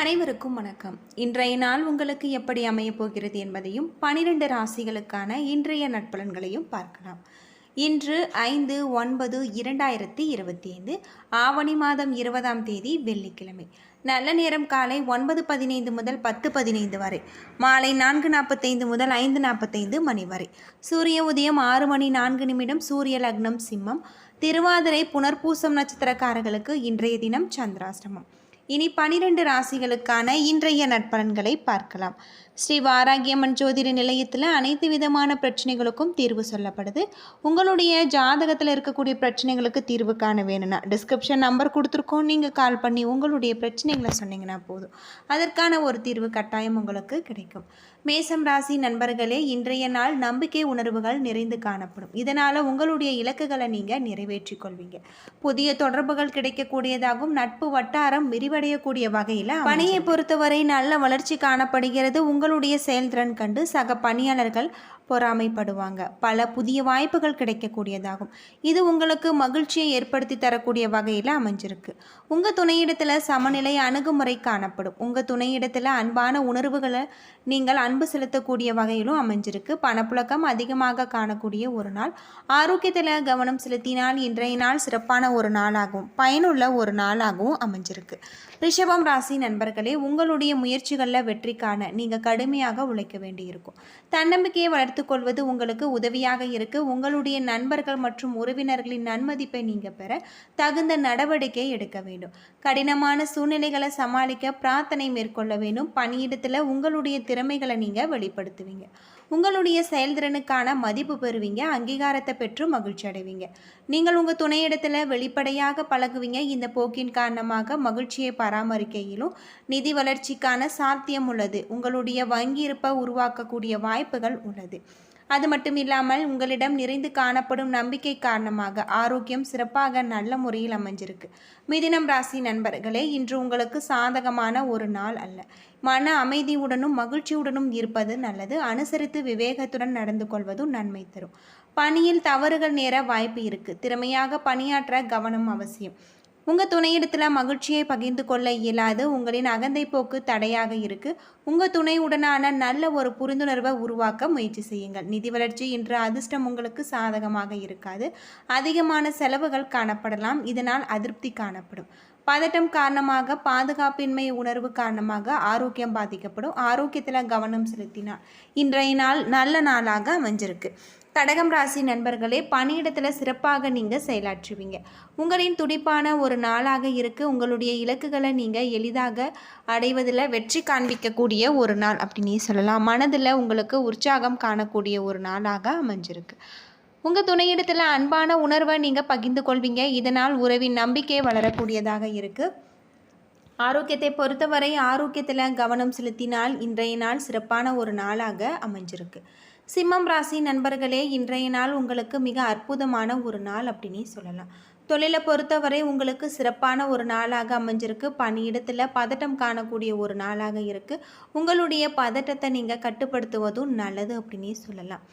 அனைவருக்கும் வணக்கம். இன்றைய நாள் உங்களுக்கு எப்படி அமையப் போகிறது என்பதையும் பனிரெண்டு ராசிகளுக்கான இன்றைய நட்பலன்களையும் பார்க்கலாம். இன்று ஐந்து ஒன்பது இரண்டாயிரத்தி இருபத்தி ஐந்து ஆவணி மாதம் இருபதாம் தேதி வெள்ளிக்கிழமை. நல்ல நேரம் காலை ஒன்பது பதினைந்து முதல் பத்து பதினைந்து வரை மாலை நான்கு நாற்பத்தைந்து முதல் ஐந்து நாற்பத்தைந்து மணி வரை. சூரிய உதயம் ஆறு மணி நான்கு நிமிடம் சூரிய லக்னம் சிம்மம். திருவாதிரை புனர்பூசம் நட்சத்திரக்காரர்களுக்கு இன்றைய தினம் சந்திராசிரமம் இனி பனிரெண்டு ராசிகளுக்கான இன்றைய நட்பலன்களை பார்க்கலாம். ஸ்ரீ வாராகியம்மன் ஜோதிட நிலையத்தில் அனைத்து விதமான பிரச்சனைகளுக்கும் தீர்வு சொல்லப்படுது. உங்களுடைய ஜாதகத்தில் இருக்கக்கூடிய பிரச்சனைகளுக்கு தீர்வு காண வேணும்னா டிஸ்கிரிப்ஷன் நம்பர் கொடுத்துருக்கோம். நீங்கள் கால் பண்ணி உங்களுடைய பிரச்சனைகளை சொன்னீங்கன்னா போதும். அதற்கான ஒரு தீர்வு கட்டாயம் உங்களுக்கு கிடைக்கும். மேசம் ராசி நண்பர்களே இன்றைய நாள் நம்பிக்கை உணர்வுகள் நிறைந்து காணப்படும். இதனால் உங்களுடைய இலக்குகளை நீங்கள் நிறைவேற்றிக் கொள்வீங்க. புதிய தொடர்புகள் கிடைக்கக்கூடியதாகவும் நட்பு வட்டாரம் விரிவடையக்கூடிய வகையில் பணியை பொறுத்தவரை நல்ல வளர்ச்சி காணப்படுகிறது. உங்கள் உங்களுடைய செயல்திறன் கண்டு சக பணியாளர்கள் பொறாமைப்படுவாங்க. பல புதிய வாய்ப்புகள் கிடைக்கக்கூடியதாகும். இது உங்களுக்கு மகிழ்ச்சியை ஏற்படுத்தி தரக்கூடிய வகையில் அமைஞ்சிருக்கு. உங்கள் துணையிடத்தில் சமநிலை அணுகுமுறை காணப்படும். உங்கள் துணையிடத்தில் அன்பான உணர்வுகளை நீங்கள் அன்பு செலுத்தக்கூடிய வகையிலும் அமைஞ்சிருக்கு. பணப்புழக்கம் அதிகமாக காணக்கூடிய ஒரு நாள். ஆரோக்கியத்தில் கவனம் செலுத்தினால் இன்றைய நாள் சிறப்பான ஒரு நாளாகவும் பயனுள்ள ஒரு நாளாகவும் அமைஞ்சிருக்கு. ரிஷபம் ராசி நண்பர்களே உங்களுடைய முயற்சிகளில் வெற்றி காண நீங்கள் கடுமையாக உழைக்க வேண்டியிருக்கும். தன்னம்பிக்கையை வளர்த்து கொள்வது உங்களுக்கு உதவியாக இருக்கு. உங்களுடைய நண்பர்கள் மற்றும் உறவினர்களின் நன்மதிப்பை நீங்கள் பெற தகுந்த நடவடிக்கை எடுக்க வேண்டும். கடினமான சூழ்நிலைகளை சமாளிக்க பிரார்த்தனை மேற்கொள்ள வேண்டும். பணியிடத்தில் உங்களுடைய திறமைகளை நீங்கள் வெளிப்படுத்துவீங்க. உங்களுடைய செயல்திறனுக்கான மதிப்பு பெறுவீங்க அங்கீகாரத்தை பெற்று மகிழ்ச்சி அடைவீங்க. நீங்கள் உங்கள் துணையிடத்தில் வெளிப்படையாக பழகுவீங்க. இந்த போக்கின் காரணமாக மகிழ்ச்சியை பராமரிக்கையிலும் நிதி வளர்ச்சிக்கான சாத்தியம் உள்ளது. உங்களுடைய வங்கி இருப்பை உருவாக்கக்கூடிய வாய்ப்புகள் உள்ளது. அது மட்டும் இல்லாமல் உங்களிடம் நிறைந்து காணப்படும் நம்பிக்கை காரணமாக ஆரோக்கியம் சிறப்பாக நல்ல முறையில் அமைஞ்சிருக்கு. மிதினம் ராசி நண்பர்களே இன்று உங்களுக்கு சாதகமான ஒரு நாள் அல்ல. மன அமைதியுடனும் மகிழ்ச்சியுடனும் இருப்பது நல்லது. அனுசரித்து விவேகத்துடன் நடந்து கொள்வதும் நன்மை தரும். பணியில் தவறுகள் நேர வாய்ப்பு இருக்கு. திறமையாக பணியாற்ற கவனம் அவசியம். உங்கள் துணையிடத்தில் மகிழ்ச்சியை பகிர்ந்து கொள்ள இயலாது. உங்களின் அகந்தை போக்கு தடையாக இருக்குது உங்கள் துணையுடனான நல்ல ஒரு புரிந்துணர்வை உருவாக்க முயற்சி செய்யுங்கள். நிதி வளர்ச்சி இன்று அதிர்ஷ்டம் உங்களுக்கு சாதகமாக இருக்காது. அதிகமான செலவுகள் காணப்படலாம். இதனால் அதிருப்தி காணப்படும். பதட்டம் காரணமாக பாதுகாப்பின்மை உணர்வு காரணமாக ஆரோக்கியம் பாதிக்கப்படும். ஆரோக்கியத்தில் கவனம் செலுத்தினார் இன்றைய நாள் நல்ல நாளாக அமைஞ்சிருக்கு. கடகம் ராசி நண்பர்களே பணியிடத்தில் சிறப்பாக நீங்கள் செயலாற்றுவீங்க. உங்களின் துடிப்பான ஒரு நாளாக இருக்குது உங்களுடைய இலக்குகளை நீங்கள் எளிதாக அடைவதில் வெற்றி காண்பிக்கக்கூடிய ஒரு நாள் அப்படின்னே சொல்லலாம். மனதில் உங்களுக்கு உற்சாகம் காணக்கூடிய ஒரு நாளாக அமைஞ்சிருக்கு. உங்கள் துணையிடத்தில் அன்பான உணர்வை நீங்கள் பகிர்ந்து கொள்வீங்க. இதனால் உறவின் நம்பிக்கை வளரக்கூடியதாக இருக்குது ஆரோக்கியத்தை பொறுத்தவரை ஆரோக்கியத்தில் கவனம் செலுத்தினால் இன்றைய நாள் சிறப்பான ஒரு நாளாக அமைஞ்சிருக்கு. சிம்மம் ராசி நண்பர்களே இன்றைய நாள் உங்களுக்கு மிக அற்புதமான ஒரு நாள் அப்படின்னு சொல்லலாம். தொழிலை பொறுத்தவரை உங்களுக்கு சிறப்பான ஒரு நாளாக அமைஞ்சிருக்கு. பணியிடத்தில் பதட்டம் காணக்கூடிய ஒரு நாளாக இருக்குது உங்களுடைய பதட்டத்தை நீங்கள் கட்டுப்படுத்துவதும் நல்லது அப்படின்னே சொல்லலாம்.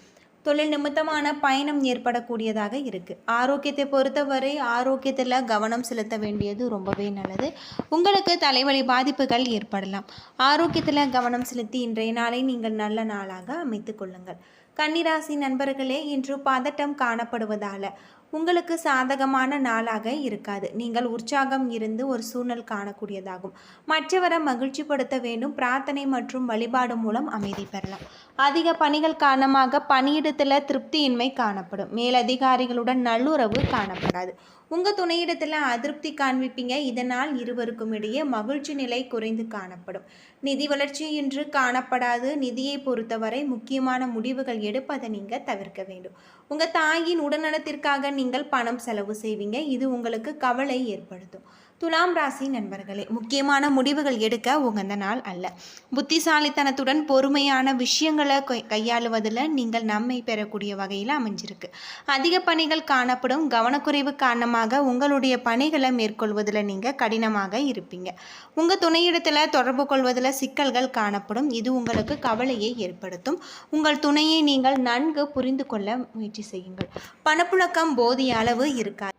தொழில் நிமித்தமான பயணம் ஏற்படக்கூடியதாக இருக்குது ஆரோக்கியத்தை பொறுத்தவரை ஆரோக்கியத்தில் கவனம் செலுத்த வேண்டியது ரொம்பவே நல்லது. உங்களுக்கு தலைவலி பாதிப்புகள் ஏற்படலாம். ஆரோக்கியத்தில் கவனம் செலுத்தி இன்றைய நாளை நீங்கள் நல்ல நாளாக அமைத்து கொள்ளுங்கள். கன்னிராசி நண்பர்களே இன்று பதட்டம் காணப்படுவதால் உங்களுக்கு சாதகமான நாளாக இருக்காது. நீங்கள் உற்சாகம் இருந்து ஒரு சூழல் காணக்கூடியதாகும். மற்றவரை மகிழ்ச்சிப்படுத்த வேண்டும். பிரார்த்தனை மற்றும் வழிபாடு மூலம் அமைதி பெறலாம். அதிக பணிகள் காரணமாக பணியிடத்தில் திருப்தியின்மை காணப்படும். மேலதிகாரிகளுடன் நல்லுறவு காணப்படாது. உங்கள் துணையிடத்தில் அதிருப்தி காண்பிப்பீங்க. இதனால் இருவருக்கும் இடையே மகிழ்ச்சி நிலை குறைந்து காணப்படும். நிதி வளர்ச்சி இன்று காணப்படாது. நிதியை பொறுத்தவரை முக்கியமான முடிவுகள் எடுப்பதை நீங்கள் தவிர்க்க வேண்டும். உங்கள் தாயின் உடல்நலத்திற்காக நீங்கள் பணம் செலவு செய்வீங்க. இது உங்களுக்கு கவலை ஏற்படுத்தும். துலாம் ராசி நண்பர்களே முக்கியமான முடிவுகள் எடுக்க உகந்த நாள் அல்ல. புத்திசாலித்தனத்துடன் பொறுமையான விஷயங்களை கையாளுவதில் நீங்கள் நன்மை பெறக்கூடிய வகையில் அமைஞ்சிருக்கு. அதிக பணிகள் காணப்படும். கவனக்குறைவு காரணமாக உங்களுடைய பணிகளை மேற்கொள்வதில் நீங்கள் கடினமாக இருப்பீங்க. உங்கள் துணையிடத்தில் தொடர்பு கொள்வதில் சிக்கல்கள் காணப்படும். இது உங்களுக்கு கவலையை ஏற்படுத்தும். உங்கள் துணையை நீங்கள் நன்கு புரிந்து கொள்ள முயற்சி செய்யுங்கள். பணப்புழக்கம் போதிய அளவு இருக்காது.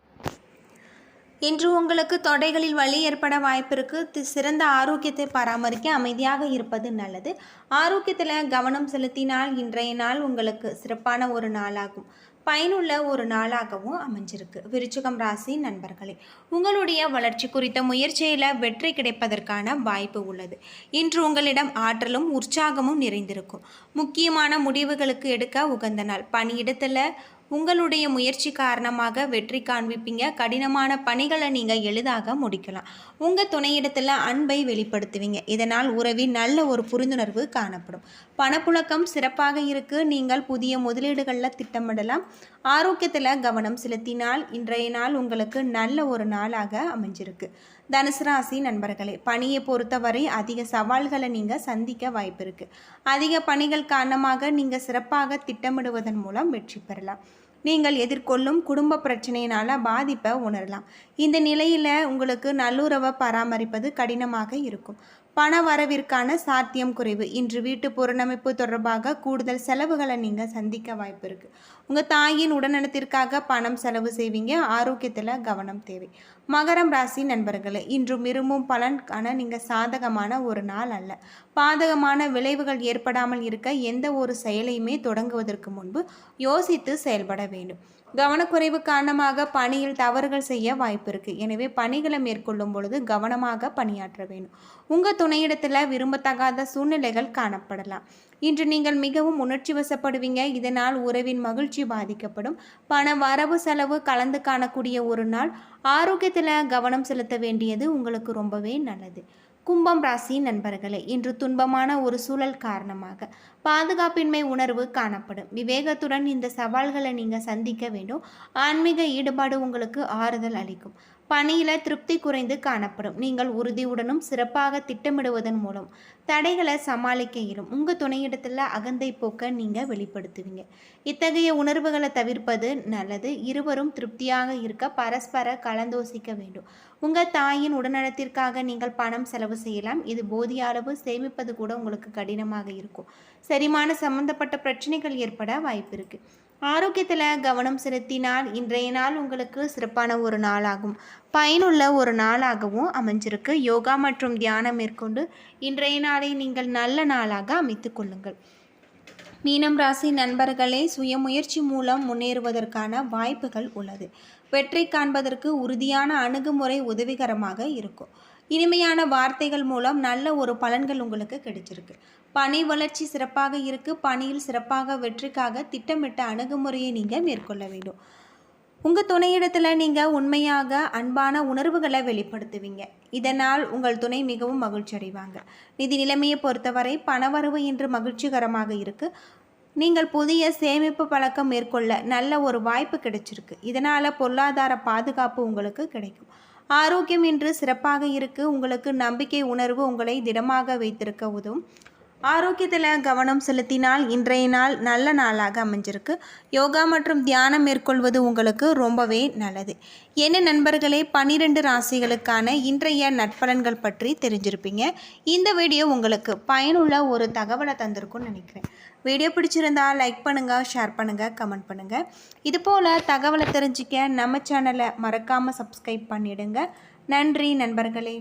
இன்று உங்களுக்கு தொடைகளில் வலி ஏற்பட வாய்ப்பிருக்கு. தி- சிறந்த ஆரோக்கியத்தை பராமரிக்க அமைதியாக இருப்பது நல்லது. ஆரோக்கியத்தில் கவனம் செலுத்தினால் இன்றைய நாள் உங்களுக்கு சிறப்பான ஒரு நாளாகும். பயனுள்ள ஒரு நாளாகவும் அமைஞ்சிருக்கு. விருச்சிகம் ராசி நண்பர்களே உங்களுடைய வளர்ச்சி குறித்த முயற்சியில் வெற்றி கிடைப்பதற்கான வாய்ப்பு உள்ளது. இன்று உங்களிடம் ஆற்றலும் உற்சாகமும் நிறைந்திருக்கும். முக்கியமான முடிவுகளுக்கு எடுக்க உகந்த நாள். பணியிடத்தில் உங்களுடைய முயற்சி காரணமாக வெற்றி காண்பிப்பீங்க. கடினமான பணிகளை நீங்கள் எளிதாக முடிக்கலாம். உங்கள் துணையிடத்தில் அன்பை வெளிப்படுத்துவீங்க. இதனால் உறவில் நல்ல ஒரு புரிந்துணர்வு காணப்படும். பணப்புழக்கம் சிறப்பாக இருக்கு. நீங்கள் புதிய முதலீடுகளில் திட்டமிடலாம். ஆரோக்கியத்தில் கவனம் செலுத்தினால் இன்றைய நாள் உங்களுக்கு நல்ல ஒரு நாளாக அமைஞ்சிருக்கு. தனுசு ராசி நண்பர்களே பணியை பொறுத்தவரை அதிக சவால்களை நீங்கள் சந்திக்க வாய்ப்பு இருக்குது அதிக பணிகள் காரணமாக நீங்கள் சிறப்பாக திட்டமிடுவதன் மூலம் வெற்றி பெறலாம். நீங்கள் எதிர்கொள்ளும் குடும்ப பிரச்சனையினால் பாதிப்பை உணரலாம். இந்த நிலையில் உங்களுக்கு நல்லுறவை பராமரிப்பது கடினமாக இருக்கும். பண வரவிற்கான சாத்தியம் குறைவு. இன்று வீட்டு புறநமைப்பு தொடர்பாக கூடுதல் செலவுகளை நீங்கள் சந்திக்க வாய்ப்பு இருக்குது உங்கள் தாயின் உடல்நலத்திற்காக பணம் செலவு செய்வீங்க. ஆரோக்கியத்தில் கவனம் தேவை. மகரம் ராசி நண்பர்களே இன்று விரும்பும் பலன்கான நீங்கள் சாதகமான ஒரு நாள் அல்ல. பாதகமான விளைவுகள் ஏற்படாமல் இருக்க எந்த ஒரு செயலையுமே தொடங்குவதற்கு முன்பு யோசித்து செயல்பட வேண்டும். கவனக்குறைவு காரணமாக பணியில் தவறுகள் செய்ய வாய்ப்பு இருக்குது எனவே பணிகளை மேற்கொள்ளும் பொழுது கவனமாக பணியாற்ற வேண்டும். உங்கள் துணையிடத்தில் விரும்பத்தகாத சூழ்நிலைகள் காணப்படலாம். இன்று நீங்கள் மிகவும் உணர்ச்சி வசப்படுவீங்க. இதனால் உறவின் மகிழ்ச்சி பாதிக்கப்படும். பண வரவு செலவு கலந்து காணக்கூடிய ஒரு நாள். ஆரோக்கியத்தில் கவனம் செலுத்த வேண்டியது உங்களுக்கு ரொம்பவே நல்லது. கும்பம் ராசி நண்பர்களே இன்று துன்பமான ஒரு சூழல் காரணமாக பாதுகாப்பின்மை உணர்வு காணப்படும். விவேகத்துடன் இந்த சவால்களை நீங்கள் சந்திக்க வேண்டும். ஆன்மீக ஈடுபாடு உங்களுக்கு ஆறுதல் அளிக்கும். பணியில் திருப்தி குறைந்து காணப்படும். நீங்கள் உறுதியுடனும் சிறப்பாக திட்டமிடுவதன் மூலம் தடைகளை சமாளிக்க இயலும். உங்கள் துணையிடத்தில் அகந்தை போக்க நீங்கள் வெளிப்படுத்துவீங்க. இத்தகைய உணர்வுகளை தவிர்ப்பது நல்லது. இருவரும் திருப்தியாக இருக்க பரஸ்பர கலந்தோசிக்க வேண்டும். உங்கள் தாயின் உடல்நலத்திற்காக நீங்கள் பணம் செலவு செய்யலாம். இது போதிய அளவு சேமிப்பது கூட உங்களுக்கு கடினமாக இருக்கும். செரிமான சம்பந்தப்பட்ட பிரச்சனைகள் ஏற்பட வாய்ப்பு இருக்குது ஆரோக்கியத்தில் கவனம் செலுத்தினால் இன்றைய நாள் உங்களுக்கு சிறப்பான ஒரு நாளாகும். பயனுள்ள ஒரு நாளாகவும் அமைஞ்சிருக்கு. யோகா மற்றும் தியானம் மேற்கொண்டு இன்றைய நாளை நீங்கள் நல்ல நாளாக அமைத்து கொள்ளுங்கள். மீனம் ராசி நண்பர்களே சுயமுயற்சி மூலம் முன்னேறுவதற்கான வாய்ப்புகள் உள்ளது. வெற்றி காண்பதற்கு உறுதியான அணுகுமுறை உதவிகரமாக இருக்கும். இனிமையான வார்த்தைகள் மூலம் நல்ல ஒரு பலன்கள் உங்களுக்கு கிடைச்சிருக்கு. பணி வளர்ச்சி சிறப்பாக இருக்கு. பணியில் சிறப்பாக வெற்றிக்காக திட்டமிட்ட அணுகுமுறையை நீங்கள் மேற்கொள்ள வேண்டும். உங்கள் துணையிடத்தில் நீங்கள் உண்மையாக அன்பான உணர்வுகளை வெளிப்படுத்துவீங்க. இதனால் உங்கள் துணை மிகவும் மகிழ்ச்சி அடைவாங்க நிதி நிலைமையை பொறுத்தவரை பணவரவு இன்று மகிழ்ச்சிகரமாக இருக்குது நீங்கள் புதிய சேமிப்பு பழக்கம் மேற்கொள்ள நல்ல ஒரு வாய்ப்பு கிடைச்சிருக்கு. இதனால் பொருளாதார பாதுகாப்பு உங்களுக்கு கிடைக்கும். ஆரோக்கியம் இன்று சிறப்பாக இருக்கு. உங்களுக்கு நம்பிக்கை உணர்வு உங்களை திடமாக வைத்திருக்க உதவும். ஆரோக்கியத்தில் கவனம் செலுத்தினால் இன்றைய நாள் நல்ல நாளாக அமைஞ்சிருக்கு. யோகா மற்றும் தியானம் மேற்கொள்வது உங்களுக்கு ரொம்பவே நல்லது. என்ன நண்பர்களே பன்னிரெண்டு ராசிகளுக்கான இன்றைய நட்பலன்கள் பற்றி தெரிஞ்சிருப்பீங்க. இந்த வீடியோ உங்களுக்கு பயனுள்ள ஒரு தகவலை தந்திருக்கும்னு நினைக்கிறேன். வீடியோ பிடிச்சிருந்தா லைக் பண்ணுங்கள் ஷேர் பண்ணுங்கள் கமெண்ட் பண்ணுங்கள் இது போல் தகவலை தெரிஞ்சிக்க நம்ம சேனலை மறக்காமல் சப்ஸ்கிரைப் பண்ணிவிடுங்க நன்றி நண்பர்களே.